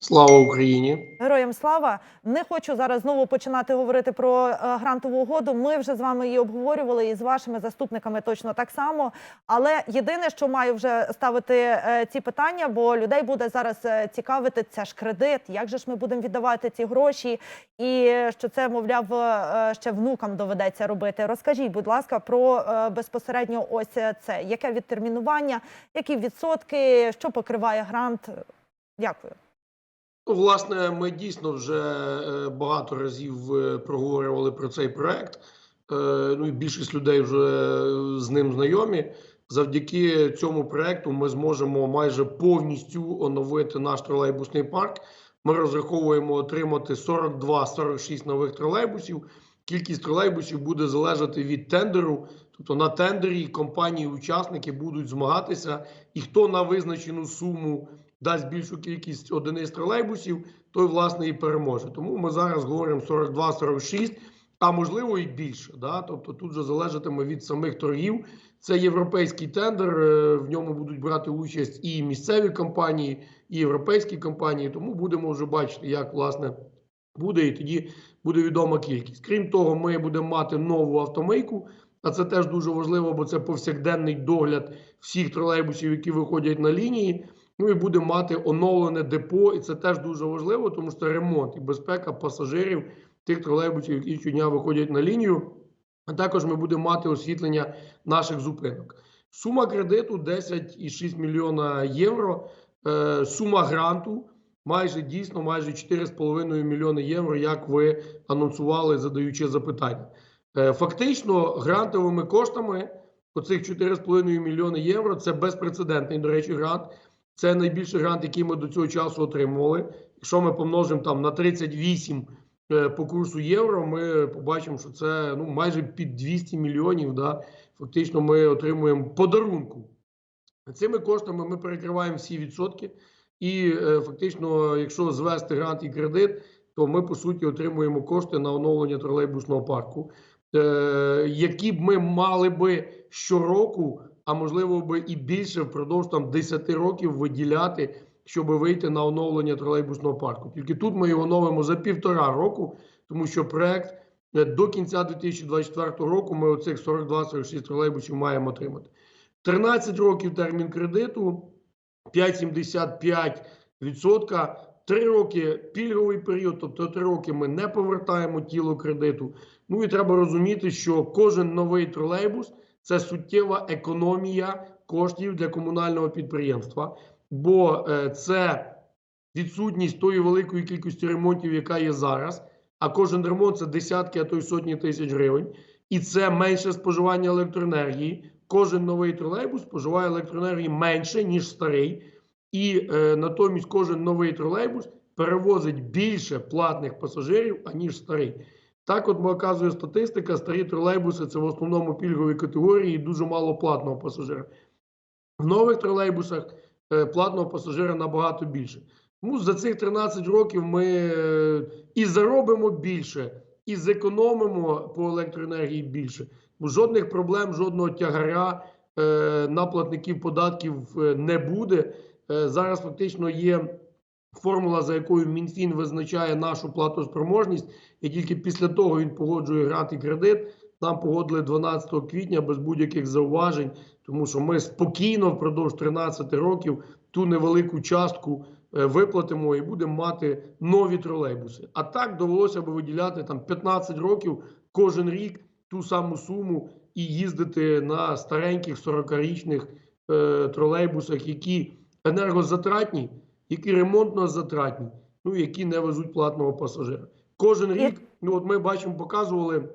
Слава Україні! Героям слава не хочу зараз знову починати говорити про е, грантову угоду. Ми вже з вами її обговорювали і з вашими заступниками точно так само. Але єдине, що маю вже ставити е, ці питання, бо людей буде зараз е, цікавити це ж кредит. Як же ж ми будемо віддавати ці гроші? І що це, мовляв, ще внукам доведеться робити. Розкажіть, будь ласка, про безпосередньо ось це. Яке відтермінування, які відсотки, що покриває грант? Дякую. Ну, власне, ми дійсно вже е, багато разів е, проговорювали про цей проект. Е, Ну і більшість людей вже з ним знайомі. Завдяки цьому проекту ми зможемо майже повністю оновити наш тролейбусний парк. Ми розраховуємо отримати 42-46 нових тролейбусів. Кількість тролейбусів буде залежати від тендеру. Тобто на тендері компанії-учасники будуть змагатися, і хто на визначену суму дасть більшу кількість одиниць тролейбусів, той власне і переможе. Тому ми зараз говоримо 42-46, а можливо і більше. Да? Тобто тут вже залежатиме від самих торгів. Це європейський тендер. е, В ньому будуть брати участь і місцеві компанії, і європейські компанії. Тому будемо вже бачити, як власне буде, і тоді буде відома кількість. Крім того, ми будемо мати нову автомийку. А це теж дуже важливо, бо це повсякденний догляд всіх тролейбусів, які виходять на лінії. Ну і будемо мати оновлене депо, і це теж дуже важливо, тому що ремонт і безпека пасажирів тих тролейбусів, які щодня виходять на лінію. А також ми будемо мати освітлення наших зупинок. Сума кредиту 10,6 мільйона євро. Е, сума гранту майже дійсно майже 4,5 мільйони євро, як ви анонсували, задаючи запитання. Е, фактично, грантовими коштами оцих 4,5 мільйони євро це безпрецедентний, до речі, грант. Це найбільший грант, який ми до цього часу отримували. Якщо ми помножимо там на 38 е, по курсу євро, ми побачимо, що це ну майже під 200 мільйонів. Да, фактично, ми отримуємо подарунку. Цими коштами ми перекриваємо всі відсотки, і е, фактично, якщо звести грант і кредит, то ми по суті отримуємо кошти на оновлення тролейбусного парку, е, які б ми мали би щороку а можливо би і більше впродовж там 10 років виділяти, щоб вийти на оновлення тролейбусного парку. Тільки тут ми його оновимо за півтора року, тому що проект е, до кінця 2024 року ми оцих 42-46 тролейбусів маємо отримати. 13 років термін кредиту, 5,75%. Три роки пільговий період, тобто три роки ми не повертаємо тіло кредиту. Ну і треба розуміти, що кожен новий тролейбус це суттєва економія коштів для комунального підприємства, бо е, це відсутність тої великої кількості ремонтів, яка є зараз. А кожен ремонт це десятки, а то й сотні тисяч гривень. І це менше споживання електроенергії. Кожен новий тролейбус споживає електроенергії менше, ніж старий. І е, натомість кожен новий тролейбус перевозить більше платних пасажирів, аніж старий. Так, от показує статистика, старі тролейбуси це в основному пільгові категорії і дуже мало платного пасажира. В нових тролейбусах е, платного пасажира набагато більше. Тому за цих 13 років ми е, і заробимо більше, і зекономимо по електроенергії більше. Жодних проблем, жодного тягаря е, на платників податків не буде. Зараз фактично є формула, за якою МінФін визначає нашу платоспроможність, і тільки після того він погоджує грант і кредит. Нам погодили 12 квітня без будь-яких зауважень, тому що ми спокійно впродовж 13 років ту невелику частку е, виплатимо і будемо мати нові тролейбуси. А так довелося б виділяти там 15 років кожен рік ту саму суму і їздити на стареньких 40-річних е, тролейбусах, які енергозатратні, які ремонтно затратні, ну які не везуть платного пасажира. Кожен рік, ну от ми бачимо, показували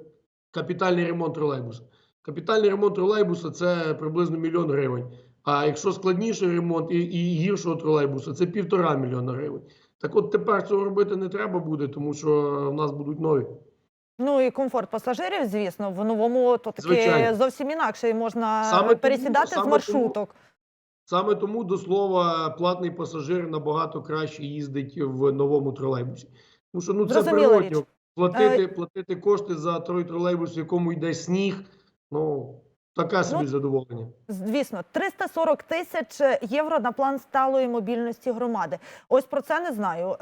капітальний ремонт тролейбуса. Капітальний ремонт тролейбуса це приблизно мільйон гривень. А якщо складніший ремонт і, і гіршого тролейбуса, це півтора мільйона гривень. Так от тепер цього робити не треба буде, тому що в нас будуть нові. Ну і комфорт пасажирів, звісно, в новому то таки Звичайно. зовсім інакше і можна Саме пересідати саме з маршруток. Саме тому, до слова, платний пасажир набагато краще їздить в новому тролейбусі. Тому що ну це природньо. Платити, платити кошти за той тролейбус, в якому йде сніг. Ну Таке собі Ну, задоволення. Звісно, 340 тисяч євро на план сталої мобільності громади. Ось про це не знаю. Е,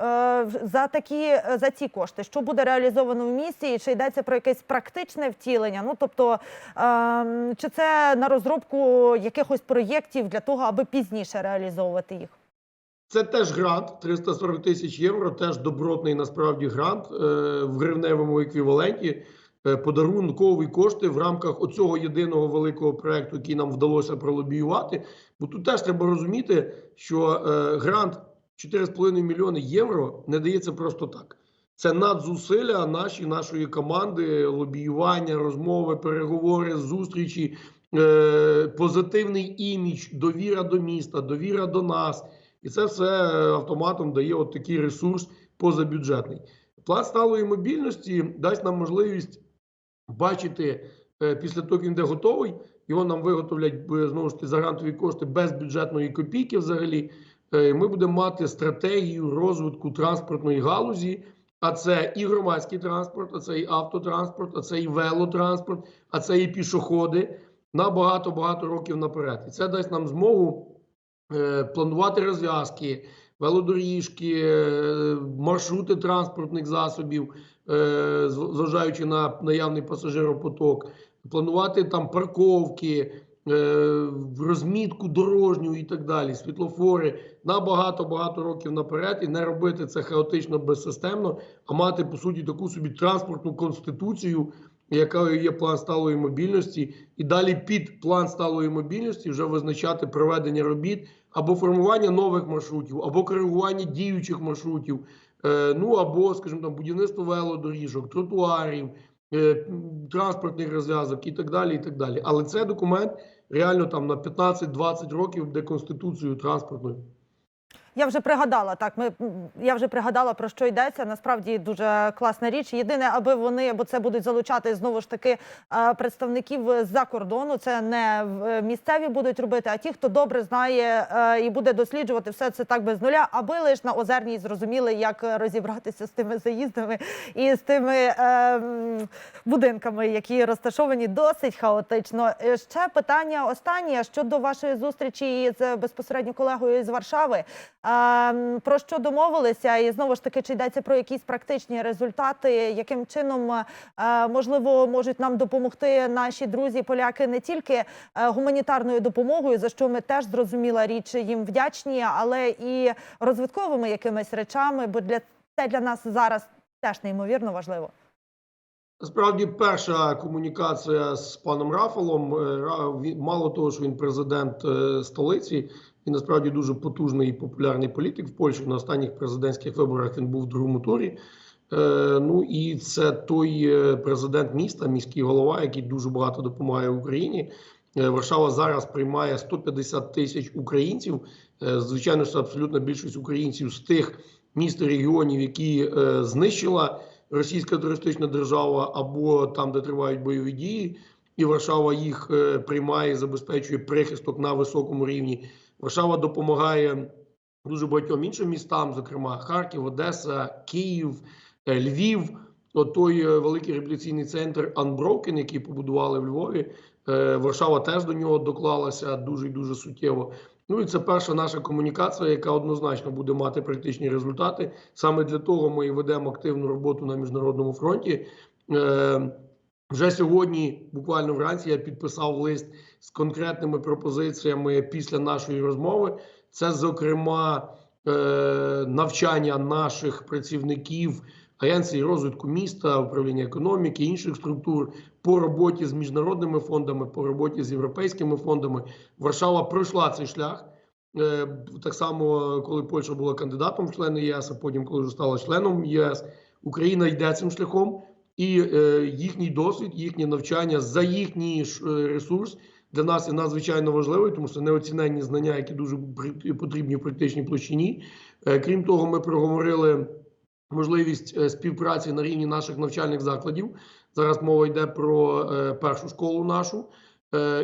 За такі за ці кошти, що буде реалізовано в місті, і чи йдеться про якесь практичне втілення? Ну тобто, ем, чи це на розробку якихось проєктів для того, аби пізніше реалізовувати їх? Це теж грант 340 тисяч євро, теж добротний насправді грант е, в гривневому еквіваленті. Е, Подарункові кошти в рамках оцього єдиного великого проекту, який нам вдалося пролобіювати. Бо тут теж треба розуміти, що е, грант 4,5 мільйони євро не дається просто так. Це надзусилля наші, нашої команди, лобіювання, розмови, переговори, зустрічі, е, позитивний імідж, довіра до міста, довіра до нас. І це все автоматом дає от такий ресурс позабюджетний. План сталої мобільності дасть нам можливість бачити е, після того, він де готовий. Його нам виготовлять знову ж таки за грантові кошти без бюджетної копійки. Взагалі, Е, ми будемо мати стратегію розвитку транспортної галузі. А це і громадський транспорт, а це і автотранспорт, а це і велотранспорт, а це і пішоходи на багато-багато років наперед. І це дасть нам змогу е, планувати розв'язки, велодоріжки, маршрути транспортних засобів, зважаючи на наявний пасажиропоток, планувати там парковки, е, розмітку дорожню і так далі, світлофори на багато-багато років наперед, і не робити це хаотично безсистемно, а мати по суті таку собі транспортну конституцію, яка є план сталої мобільності, і далі під план сталої мобільності вже визначати проведення робіт або формування нових маршрутів, або коригування діючих маршрутів, е, ну або, скажімо там, будівництво велодоріжок, тротуарів, е, транспортних розв'язок і так далі. і так далі. Але це документ реально там на 15-20 років буде конституцією транспортною. Я вже пригадала так. Ми я вже пригадала про що йдеться. Насправді дуже класна річ. Єдине, аби вони, бо це будуть залучати знову ж таки е, представників з-за кордону. Це не е, місцеві будуть робити, а ті, хто добре знає е, і буде досліджувати все це так без нуля, аби лише на озерній зрозуміли, як розібратися з тими заїздами і з тими е, будинками, які розташовані досить хаотично. Ще питання останнє щодо вашої зустрічі з безпосередньо колегою з Варшави. Ем, Про що домовилися, і знову ж таки, чи йдеться про якісь практичні результати, яким чином е, можливо можуть нам допомогти наші друзі, поляки не тільки е, гуманітарною допомогою, за що ми теж зрозуміла річ їм вдячні, але і розвитковими якимись речами, бо для це для нас зараз теж неймовірно важливо. Насправді, перша комунікація з паном Рафалом. е, Мало того, що він президент столиці, він насправді дуже потужний і популярний політик в Польщі. На останніх президентських виборах він був в другому турі. Е, Ну і це той е, президент міста, міський голова, який дуже багато допомагає Україні. Е, Варшава зараз приймає 150 тисяч українців. Звичайно, що абсолютна більшість українців з тих міст і регіонів, які знищила російська терористична держава, або там, де тривають бойові дії, і Варшава їх приймає, забезпечує прихисток на високому рівні. Варшава допомагає дуже багатьом іншим містам, зокрема Харків, Одеса, Київ, е, Львів. От той е, великий реабілітаційний центр Unbroken, який побудували в Львові. е, Варшава теж до нього доклалася дуже і дуже суттєво. Ну і це перша наша комунікація, яка однозначно буде мати практичні результати. Саме для того ми і ведемо активну роботу на міжнародному фронті. Вже сьогодні, буквально вранці, я підписав лист з конкретними пропозиціями після нашої розмови. Це, зокрема, е, навчання наших працівників агенції розвитку міста, управління економіки, інших структур по роботі з міжнародними фондами, по роботі з європейськими фондами. Варшава пройшла цей шлях. Е, Так само, коли Польща була кандидатом в члени ЄС, а потім, коли вже стала членом ЄС, Україна йде цим шляхом, і е, їхній досвід, їхнє навчання за їхній е, ресурс для нас є надзвичайно важливий, тому що неоціненні знання, які дуже потрібні в практичній площині. Е, Крім того, ми проговорили можливість співпраці на рівні наших навчальних закладів. Зараз мова йде про першу школу нашу.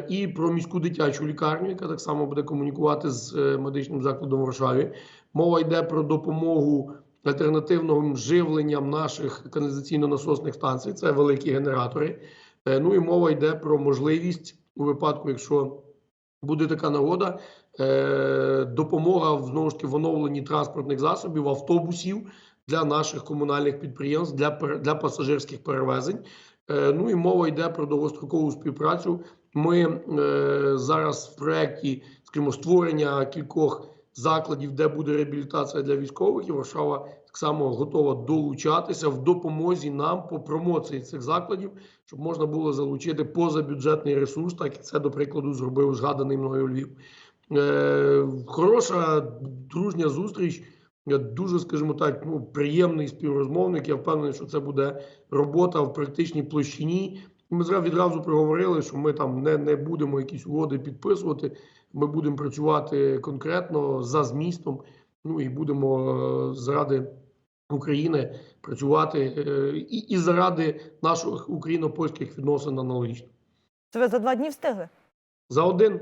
І про міську дитячу лікарню, яка так само буде комунікувати з медичним закладом в Варшаві. Мова йде про допомогу альтернативним живленням наших каналізаційно-насосних станцій. Це великі генератори. Е, Ну і мова йде про можливість у випадку, якщо буде така нагода. Е, допомога знову ж таки в оновленні транспортних засобів, автобусів для наших комунальних підприємств, для, для пасажирських перевезень. Е, ну і мова йде про довгострокову співпрацю. Ми зараз в проєкті, скажімо, створення кількох закладів, де буде реабілітація для військових, і Варшава так само готова долучатися в допомозі нам по промоції цих закладів, щоб можна було залучити позабюджетний ресурс, так як це, до прикладу, зробив згаданий мною Львів. Е, хороша дружня зустріч. е, Дуже, скажімо так, ну, приємний співрозмовник. Я впевнений, що це буде робота в практичній площині. Ми зра- відразу проговорили, що ми там не, не будемо якісь угоди підписувати. Ми будемо працювати конкретно за змістом. Ну і будемо е, заради України працювати е, і, і заради наших україно-польських відносин аналогічно. Це ви за два дні встигли? За один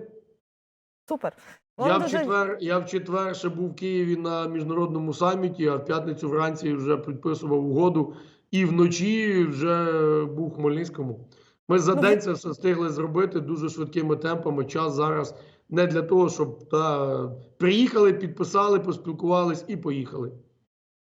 Супер. я Вам в четвер, я в четвер ще був в Києві на міжнародному саміті, а в п'ятницю вранці вже підписував угоду. І вночі вже був в Хмельницькому. Ми за Ну, день це все встигли зробити дуже швидкими темпами. Час зараз не для того, щоб та, приїхали, підписали, поспілкувались і поїхали.